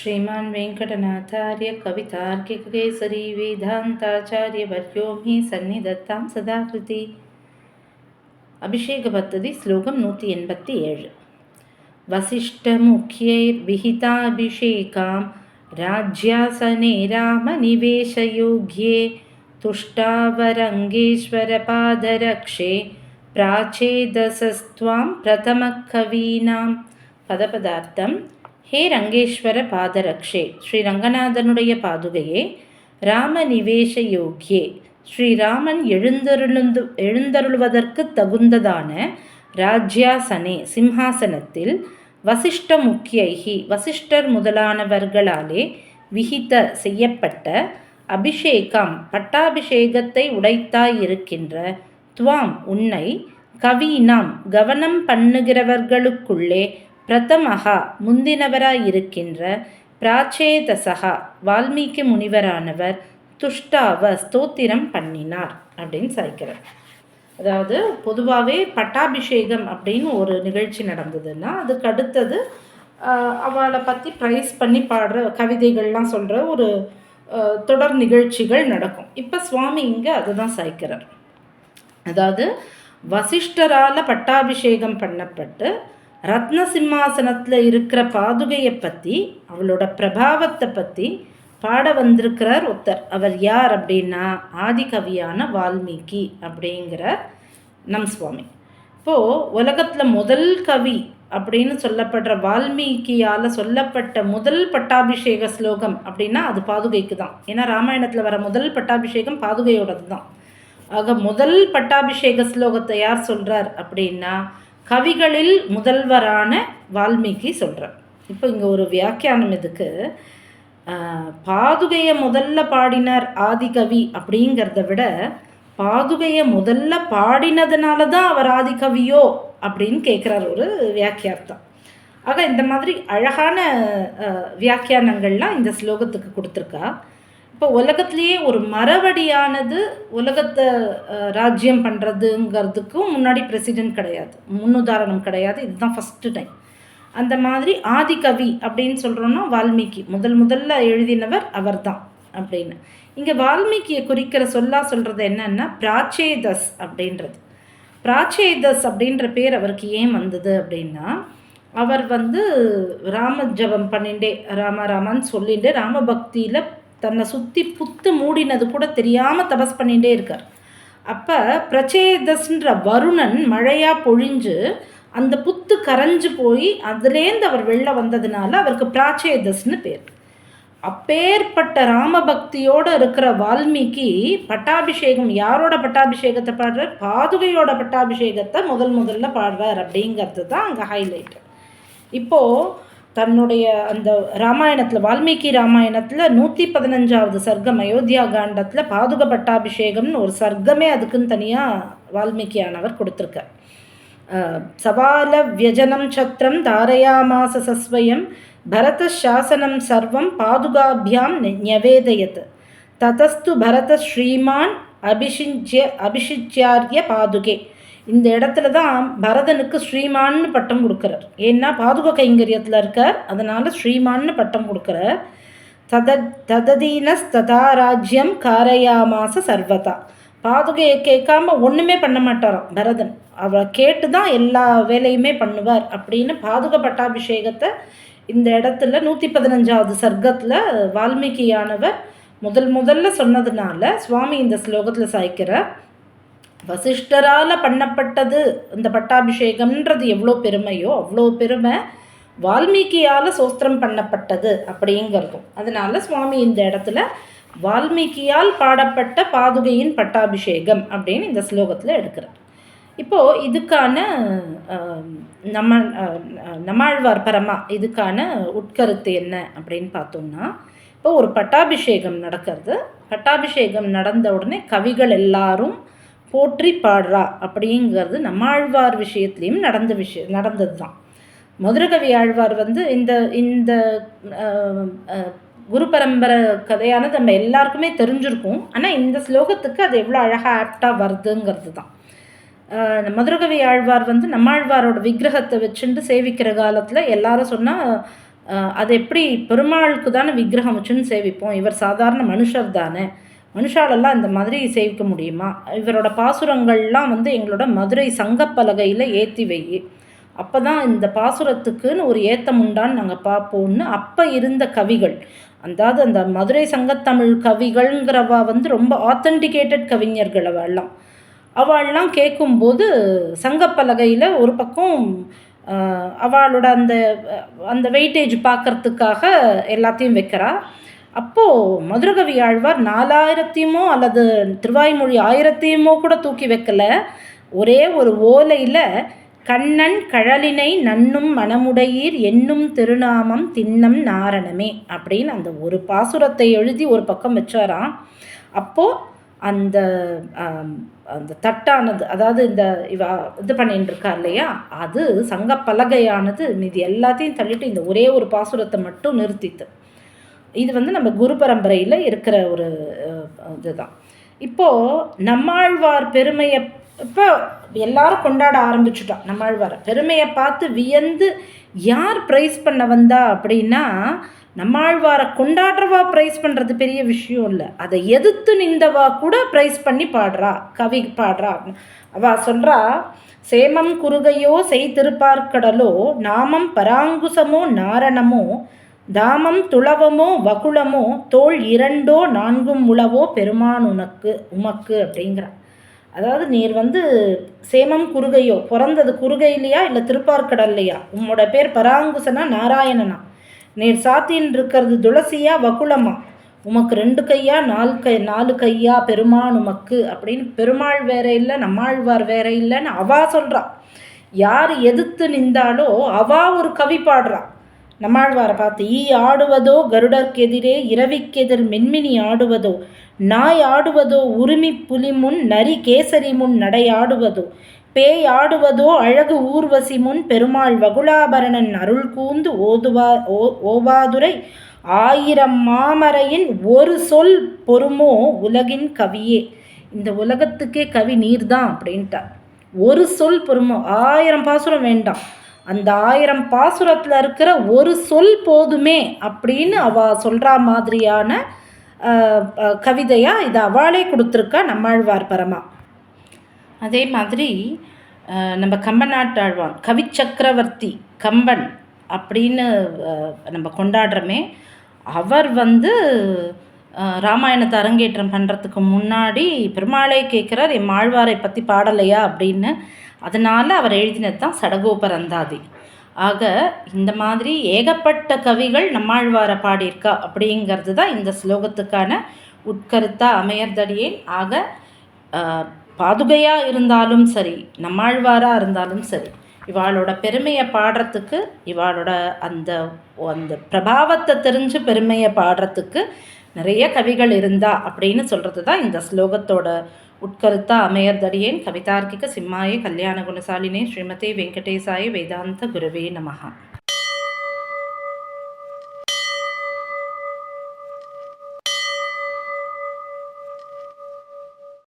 श्रीमान् वेङ्कटनाचार्यकवितार्किकेसरी वेदान्ताचार्यवर्यो हि सन्निधत्तां सदाकृति। अभिषेकपद्धति श्लोकं नूति एम्पत् एल् वसिष्ठमुख्यैर्विहिताभिषेकां राज्यासने रामनिवेशयोग्ये तुष्टावरङ्गेश्वरपादरक्षे प्राचेदसस्त्वां प्रथमकवीनां पदपदार्थं ஹே ரங்கேஸ்வர பாதரக்ஷே ஸ்ரீ ரங்கநாதனுடைய பாதுகையே. ராம நிவேச யோக்கியே ஸ்ரீராமன் எழுந்தருளுந்து எழுந்தருளுவதற்கு தகுந்ததான ராஜ்யாசனே சிம்ஹாசனத்தில் வசிஷ்ட முக்கியைகி வசிஷ்டர் முதலானவர்களாலே விகித செய்யப்பட்ட அபிஷேகம் பட்டாபிஷேகத்தை உடைத்தாயிருக்கின்ற துவாம் உன்னை கவீனாம் கவனம் பண்ணுகிறவர்களுக்குள்ளே பிரதமகா முந்தினவராயிருக்கின்ற பிராச்சேதசகா வால்மீகி முனிவரானவர் துஷ்டாவ ஸ்தோத்திரம் பண்ணினார் அப்படின்னு சாய்க்கிறார். அதாவது பொதுவாகவே பட்டாபிஷேகம் அப்படின்னு ஒரு நிகழ்ச்சி நடந்ததுன்னா அதுக்கு அடுத்தது அவளை பற்றி ப்ரைஸ் பண்ணி பாடுற கவிதைகள்லாம் சொல்கிற ஒரு தொடர் நிகழ்ச்சிகள் நடக்கும். இப்போ சுவாமி இங்கே அதுதான் சாய்க்கிறார். அதாவது வசிஷ்டரால் பட்டாபிஷேகம் பண்ணப்பட்டு ரத்ன சிம்மாசனத்தில் இருக்கிற பாதுகையை பற்றி அவளோட பிரபாவத்தை பற்றி பாட வந்திருக்கிறார் ஒருத்தர். அவர் யார் அப்படின்னா ஆதிகவியான வால்மீகி அப்படிங்கிற நம் சுவாமி. இப்போது உலகத்தில் முதல் கவி அப்படின்னு சொல்லப்படுற வால்மீகியால் சொல்லப்பட்ட முதல் பட்டாபிஷேக ஸ்லோகம் அப்படின்னா அது பாதுகைக்கு தான். ஏன்னா ராமாயணத்தில் வர முதல் பட்டாபிஷேகம் பாதுகையோடது தான் ஆக முதல் பட்டாபிஷேக ஸ்லோகத்தை யார் சொல்கிறார் அப்படின்னா கவிகளில் முதல்வரான வால்மீகி சொல்கிறார் இப்போ இங்கே ஒரு வியாக்கியானம் இதுக்கு பாதுகையை முதல்ல பாடினார் ஆதிகவி அப்படிங்கிறத விட பாதுகையை முதல்ல பாடினதுனால தான் அவர் ஆதிகவியோ அப்படின்னு கேட்குறார் ஒரு வியாக்கியார்த்தம். ஆக இந்த மாதிரி அழகான வியாக்கியானங்கள்லாம் இந்த ஸ்லோகத்துக்கு கொடுத்துருக்கா. இப்போ உலகத்துலேயே ஒரு மரவடியானது உலகத்தை ராஜ்யம் பண்ணுறதுங்கிறதுக்கும் முன்னாடி பிரசிடென்ட் கிடையாது. முன்னுதாரணம் கிடையாது. இதுதான் ஃபஸ்ட்டு டைம் அந்த மாதிரி ஆதிகவி அப்படின்னு சொல்கிறோன்னா வால்மீகி. முதல் முதல்ல எழுதினவர் அவர் தான் அப்படின்னு. இங்கே வால்மீகியை குறிக்கிற சொல்லா சொல்கிறது என்னென்னா பிராச்சேதஸ் அப்படின்றது. பிராச்சேதஸ் அப்படின்ற பேர் அவருக்கு ஏன் வந்தது அப்படின்னா அவர் வந்து ராம ஜபம் பண்ணிண்டே ராம ராமன்னு சொல்லிட்டு ராமபக்தியில் தன்னை சுற்றி புத்து மூடினது கூட தெரியாமல் தபஸ் பண்ணிகிட்டே இருக்கார். அப்போ பிரச்சேதஸ்ன்ற வருணன் மழையாக பொழிஞ்சு அந்த புத்து கரைஞ்சு போய் அதுலேருந்து அவர் வெளில வந்ததுனால அவருக்கு பிராச்சேதஸ்னு பேர். அப்பேற்பட்ட ராமபக்தியோடு இருக்கிற வால்மீகி பட்டாபிஷேகம் யாரோட பட்டாபிஷேகத்தை பாடுறார்? பாதுகையோட பட்டாபிஷேகத்தை முதல் முதல்ல பாடுறார் அப்படிங்கிறது தான் அங்கே ஹைலைட் இப்போது தன்னுடைய அந்த ராமாயணத்தில் வால்மீகி ராமாயணத்தில் நூற்றி பதினஞ்சாவது சர்க்கம் அயோத்தியா காண்டத்தில் பாதுக பட்டாபிஷேகம்னு ஒரு சர்க்கமே அதுக்குன்னு தனியாக வால்மீகியானவர் கொடுத்துருக்கார். சவால வியஜனம் சத்திரம் தாரயாமாச சஸ்வயம் பரத சாசனம் சர்வம் பாதுகாபியாம் நியவேதயத் ததஸ்து பரத ஸ்ரீமான் அபிஷிஞ்சிய அபிஷிச்சார்ய பாதுகே. இந்த இடத்துல தான் பரதனுக்கு ஸ்ரீமான்னு பட்டம் கொடுக்குறார். ஏன்னா பாதுகா கைங்கரியத்தில் இருக்கார். அதனால் ஸ்ரீமான்னு பட்டம் கொடுக்குறார். தத தததீனஸ் ததா ராஜ்யம் காரையாமாச சர்வதா. பாதுகையை கேட்காம ஒன்றுமே பண்ண மாட்டாராம் பரதன். அவரை கேட்டு தான் எல்லா வேலையுமே பண்ணுவார் அப்படின்னு பாதுக பட்டாபிஷேகத்தை இந்த இடத்துல நூற்றி பதினஞ்சாவது சர்க்கத்தில் வால்மீகியானவர் முதல் முதல்ல சொன்னதுனால சுவாமி இந்த ஸ்லோகத்தில் சாய்க்கிறார். வசிஷ்டரால் பண்ணப்பட்டது இந்த பட்டாபிஷேகம்ன்றது எவ்வளோ பெருமையோ அவ்வளோ பெருமை வால்மீகியால் சோஸ்திரம் பண்ணப்பட்டது அப்படிங்கிறதும். அதனால் சுவாமி இந்த இடத்துல வால்மீகியால் பாடப்பட்ட பாதுகையின் பட்டாபிஷேகம் அப்படின்னு இந்த ஸ்லோகத்தில் எடுக்கிறார். இப்போது இதுக்கான நம்ம நம்மாழ்வார் பரமா இதுக்கான உட்கருத்து என்ன அப்படின்னு பார்த்தோம்னா இப்போ ஒரு பட்டாபிஷேகம் நடக்கிறது. பட்டாபிஷேகம் நடந்த உடனே கவிகள் எல்லாரும் போற்றி பாடுறா அப்படிங்கிறது நம்மாழ்வார் விஷயத்துலேயும் நடந்த விஷயம் நடந்தது தான் மதுரகவி ஆழ்வார் வந்து இந்த இந்த குரு பரம்பரை கதையானது நம்ம எல்லாருக்குமே தெரிஞ்சிருக்கும். ஆனால் இந்த ஸ்லோகத்துக்கு அது எவ்வளோ அழகாக ஆப்டாக வருதுங்கிறது தான் மதுரகவி ஆழ்வார் வந்து நம்மாழ்வாரோட விக்கிரகத்தை வச்சுட்டு சேவிக்கிற காலத்தில் எல்லாரும் சொன்னால் அது எப்படி பெருமாளுக்கு தானே விக்கிரகம் வச்சுன்னு சேவிப்போம்? இவர் சாதாரண மனுஷர் தானே மனுஷாலெல்லாம் இந்த மாதிரி சேவிக்க முடியுமா? இவரோட பாசுரங்கள்லாம் வந்து எங்களோட மதுரை சங்கப்பலகையில் ஏற்றி வை. அப்போ தான் இந்த பாசுரத்துக்குன்னு ஒரு ஏத்தம் உண்டான்னு நாங்கள் பார்ப்போம்னு அப்போ இருந்த கவிகள். அதாவது அந்த மதுரை சங்கத்தமிழ் கவிகள்ங்கிறவா வந்து ரொம்ப ஆத்தன்டிகேட்டட் கவிஞர்கள் அவெல்லாம். அவள்லாம் கேட்கும்போது சங்கப்பலகையில் ஒரு பக்கம் அவளோட அந்த அந்த வெயிட்டேஜ் பார்க்குறதுக்காக எல்லாத்தையும் வைக்கிறா. அப்போது மதுரகவி ஆழ்வார் நாலாயிரத்தையுமோ அல்லது திருவாய்மொழி ஆயிரத்தையுமோ கூட தூக்கி வைக்கல. ஒரே ஒரு ஓலையில் கண்ணன் கழலினை நன்னும் மனமுடையீர் என்னும் திருநாமம் தின்னம் நாரணமே அப்படின்னு அந்த ஒரு பாசுரத்தை எழுதி ஒரு பக்கம் வச்சாராம். அப்போது அந்த அந்த தட்டானது அதாவது இந்த இவ இது பண்ணிட்டு இருக்கா இல்லையா? அது சங்க பலகையானது மீதி எல்லாத்தையும் தள்ளிட்டு இந்த ஒரே ஒரு பாசுரத்தை மட்டும் நிறுத்தித்து இது வந்து நம்ம குரு பரம்பரையில் இருக்கிற ஒரு இதுதான். இப்போது நம்மாழ்வார் பெருமையை இப்போ எல்லாரும் கொண்டாட ஆரம்பிச்சுட்டோம் நம்மாழ்வார். பெருமையை பார்த்து வியந்து யார் ப்ரைஸ் பண்ண வந்தா அப்படின்னா நம்மாழ்வாரை கொண்டாடுறவா ப்ரைஸ் பண்ணுறது பெரிய விஷயம் இல்லை. அதை எதிர்த்து நின்றவா கூட ப்ரைஸ் பண்ணி பாடுறா கவி பாடுறா. அவ சொல்கிறா சேமம் குறுகையோ செய் திருப்பார்க்கடலோ நாமம் பராங்குசமோ நாரணமோ தாமம் துளவமோ வகுளமோ தோல் இரண்டோ நான்கும் உளவோ பெருமான் உனக்கு உமக்கு அப்படிங்கிறான். அதாவது நீர் வந்து சேமம் குறுகையோ பிறந்தது குறுகையிலையா இல்லை திருப்பார்கடல்லையா? உம்மோட பேர் பராங்குசனா நாராயணனா? நீர் சாத்தின் இருக்கிறது துளசியா வகுளமா? உமக்கு ரெண்டு கையா நாலு கை நாலு கையா பெருமான் உமக்கு அப்படின்னு பெருமாள் வேற இல்லை நம்மாழ்வார் வேற இல்லைன்னு அவா சொல்கிறான் யார் எதிர்த்து நின்றாலோ அவா ஒரு கவி பாடுறா. நம்மாழ்வாரை பார்த்து ஈ ஆடுவதோ கருடர்க்கெதிரே இரவிக்கெதிர் மென்மினி ஆடுவதோ? நாய் ஆடுவதோ உரிமி புலி முன் நரி கேசரி முன் நடையாடுவதோ பேய் ஆடுவதோ அழகு ஊர்வசி முன் பெருமாள் வகுலாபரணன் அருள் கூந்து ஓதுவா ஓ ஓவாதுரை? ஆயிரம் மாமரையின் ஒரு சொல் பொறுமோ உலகின் கவியே? இந்த உலகத்துக்கே கவி நீர்தான் அப்படின்ட்டார். ஒரு சொல் பொறுமோ? ஆயிரம் பாசுரம் வேண்டாம். அந்த ஆயிரம் பாசுரத்தில் இருக்கிற ஒரு சொல் போதுமே அப்படின்னு அவ சொல்கிற மாதிரியான கவிதையாக இதை அவளே கொடுத்துருக்கா நம்மாழ்வார் பரமா. அதே மாதிரி நம்ம கம்பநாட்டாழ்வான் கவி சக்கரவர்த்தி கம்பன் அப்படின்னு நம்ம கொண்டாடுறோமே அவர் வந்து ராமாயணத்தை அரங்கேற்றம் பண்ணுறதுக்கு முன்னாடி பெருமாளே கேட்குறார் என் மாழ்வாரை பற்றி பாடலையா? அப்படின்னு அதனால் அவர் எழுதினது தான் சடகோபரந்தாதி ஆக இந்த மாதிரி ஏகப்பட்ட கவிகள் நம்மாழ்வார பாடியிருக்கா அப்படிங்கிறது தான் இந்த ஸ்லோகத்துக்கான உட்கருத்தா அமையர்தடியேன். ஆக பாதுகையாக இருந்தாலும் சரி நம்மாழ்வாராக இருந்தாலும் சரி இவாளோட பெருமையை பாடுறதுக்கு இவாளோட அந்த அந்த பிரபாவத்தை தெரிஞ்சு பெருமையை பாடுறதுக்கு நிறைய கவிகள் இருந்தா அப்படின்னு சொல்கிறது தான் இந்த ஸ்லோகத்தோட உட்கருத்தா அமயர்தடியேன் கவிதார்க்கிக சிம்மாயே கல்யாண குணசாலினே ஸ்ரீமதி வெங்கடேசாய வேதாந்த குருவே நமகா